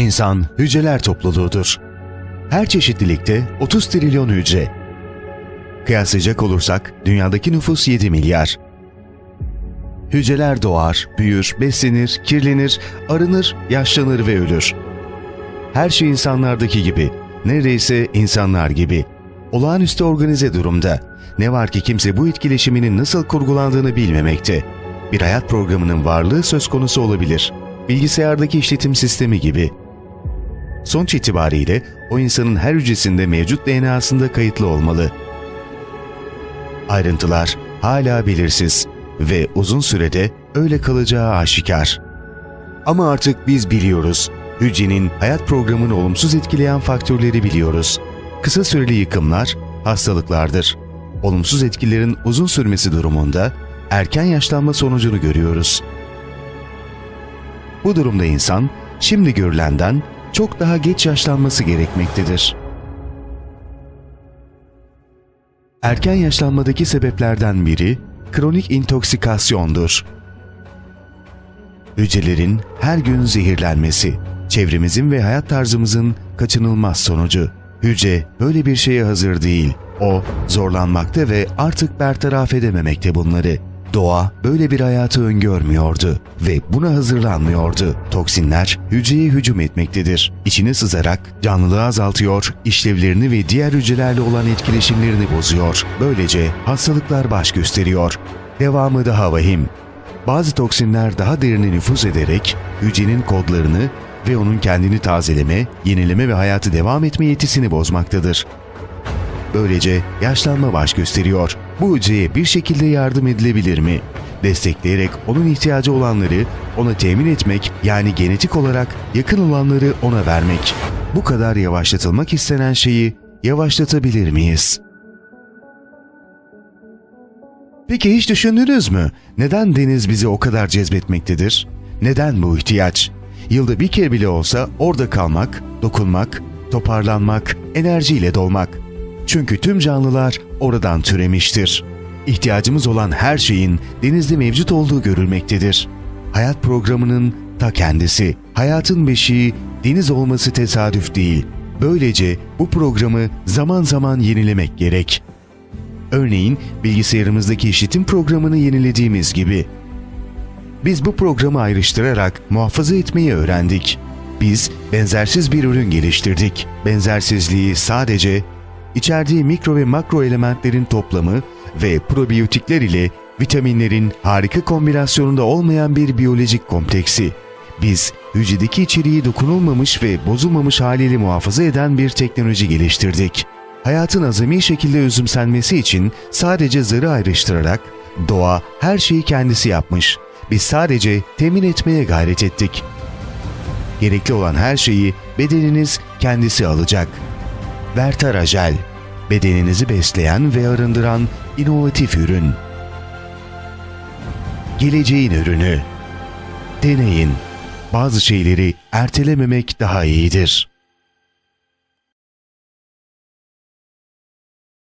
İnsan hücreler topluluğudur. Her çeşitlilikte 30 trilyon hücre. Kıyaslayacak olursak dünyadaki nüfus 7 milyar. Hücreler doğar, büyür, beslenir, kirlenir, arınır, yaşlanır ve ölür. Her şey insanlardaki gibi, neredeyse insanlar gibi. Olağanüstü organize durumda. Ne var ki kimse bu etkileşiminin nasıl kurgulandığını bilmemekte. Bir hayat programının varlığı söz konusu olabilir. Bilgisayardaki işletim sistemi gibi. Sonuç itibariyle o insanın her hücresinde mevcut DNA'sında kayıtlı olmalı. Ayrıntılar hala belirsiz ve uzun sürede öyle kalacağı aşikar. Ama artık biz biliyoruz. Hücrenin hayat programını olumsuz etkileyen faktörleri biliyoruz. Kısa süreli yıkımlar hastalıklardır. Olumsuz etkilerin uzun sürmesi durumunda erken yaşlanma sonucunu görüyoruz. Bu durumda insan şimdi görülenden çok daha geç yaşlanması gerekmektedir. Erken yaşlanmadaki sebeplerden biri kronik intoksikasyondur. Hücrelerin her gün zehirlenmesi, çevremizin ve hayat tarzımızın kaçınılmaz sonucu. Hücre böyle bir şeye hazır değil. O zorlanmakta ve artık bertaraf edememekte bunları. Doğa böyle bir hayatı öngörmüyordu ve buna hazırlanmıyordu. Toksinler hücreye hücum etmektedir. İçine sızarak canlılığı azaltıyor, işlevlerini ve diğer hücrelerle olan etkileşimlerini bozuyor. Böylece hastalıklar baş gösteriyor. Devamı daha vahim. Bazı toksinler daha derine nüfuz ederek hücrenin kodlarını ve onun kendini tazeleme, yenileme ve hayatı devam etme yetisini bozmaktadır. Böylece yaşlanma baş gösteriyor. Bu hücreye bir şekilde yardım edilebilir mi? Destekleyerek onun ihtiyacı olanları ona temin etmek yani genetik olarak yakın olanları ona vermek. Bu kadar yavaşlatılmak istenen şeyi yavaşlatabilir miyiz? Peki hiç düşündünüz mü? Neden deniz bizi o kadar cezbetmektedir? Neden bu ihtiyaç? Yılda bir kere bile olsa orada kalmak, dokunmak, toparlanmak, enerjiyle dolmak. Çünkü tüm canlılar oradan türemiştir. İhtiyacımız olan her şeyin denizde mevcut olduğu görülmektedir. Hayat programının ta kendisi, hayatın beşiği deniz olması tesadüf değil. Böylece bu programı zaman zaman yenilemek gerek. Örneğin bilgisayarımızdaki işletim programını yenilediğimiz gibi. Biz bu programı ayrıştırarak muhafaza etmeyi öğrendik. Biz benzersiz bir ürün geliştirdik. Benzersizliği sadece içerdiği mikro ve makro elementlerin toplamı ve probiyotikler ile vitaminlerin harika kombinasyonunda olmayan bir biyolojik kompleksi. Biz hücredeki içeriği dokunulmamış ve bozulmamış haliyle muhafaza eden bir teknoloji geliştirdik. Hayatın azami şekilde özümsenmesi için sadece zarı ayrıştırarak doğa her şeyi kendisi yapmış. Biz sadece temin etmeye gayret ettik. Gerekli olan her şeyi bedeniniz kendisi alacak. Vertarajel, bedeninizi besleyen ve arındıran inovatif ürün. Geleceğin ürünü. Deneyin. Bazı şeyleri ertelememek daha iyidir.